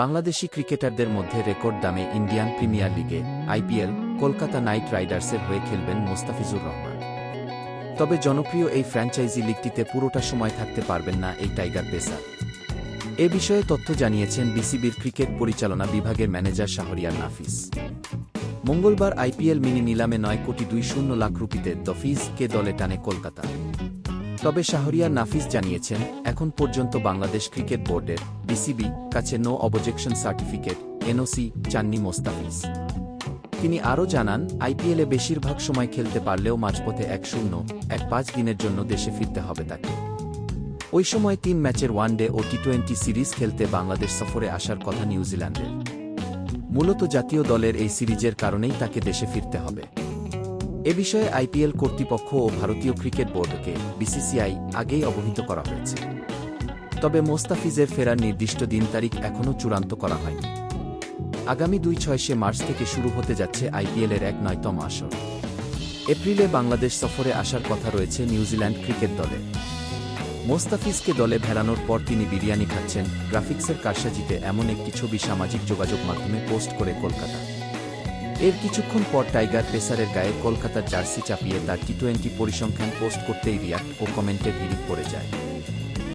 বাংলাদেশি ক্রিকেটারদের মধ্যে রেকর্ড দামে ইন্ডিয়ান প্রিমিয়ার লিগে আইপিএল, কলকাতা নাইট রাইডার্সের হয়ে খেলবেন মোস্তাফিজুর রহমান। তবে জনপ্রিয় এই ফ্র্যাঞ্চাইজি লিগটিতে পুরোটা সময় থাকতে পারবেন না এই টাইগার পেসার। এ বিষয়ে তথ্য জানিয়েছেন বিসিবির ক্রিকেট পরিচালনা বিভাগের ম্যানেজার শাহরিয়ার নাফিস। মঙ্গলবার আইপিএল মিনি নিলামে নয় কোটি দুই শূন্য লাখ রুপিতে দফিজকে দলে টানে কলকাতা। তবে শাহরিয়ার নাফিস জানিয়েছেন, এখন পর্যন্ত বাংলাদেশ ক্রিকেট বোর্ডের বিসিবি কাছে নো অবজেকশন সার্টিফিকেট এনওসি চাননি মোস্তাফিজ। তিনি আরও জানান, আইপিএলে বেশিরভাগ সময় খেলতে পারলেও মাঝপথে এক শূন্য, এক পাঁচ দিনের জন্য দেশে ফিরতে হবে তাকে। ওই সময় তিন ম্যাচের ওয়ানডে ও টি টোয়েন্টি সিরিজ খেলতে বাংলাদেশ সফরে আসার কথা নিউজিল্যান্ডের। মূলত জাতীয় দলের এই সিরিজের কারণেই তাকে দেশে ফিরতে হবে। এ বিষয়ে আইপিএল কর্তৃপক্ষ ও ভারতীয় ক্রিকেট বোর্ডকে বিসিসিআই আগেই অবহিত করা হয়েছে। তবে মোস্তাফিজের ফেরার নির্দিষ্ট দিন তারিখ এখনও চূড়ান্ত করা হয়নি। আগামী দুই ছয়শে মার্চ থেকে শুরু হতে যাচ্ছে আইপিএলের এক নয়তম আসর। এপ্রিলে বাংলাদেশ সফরে আসার কথা রয়েছে নিউজিল্যান্ড ক্রিকেট দলে। মোস্তাফিজকে দলে ভেড়ানোর পর তিনি বিরিয়ানি খাচ্ছেন, গ্রাফিক্সের কারসাজিতে এমন একটি ছবি সামাজিক যোগাযোগ মাধ্যমে পোস্ট করে কলকাতা এর কিছুক্ষণ পর টাইগার পেসারের গায়ে কলকাতার জার্সি চাপিয়ে তার টি টোয়েন্টি পরিসংখ্যান পোস্ট করতেই রিয়াক্ট ও কমেন্টের হিড়িক পড়ে যায়।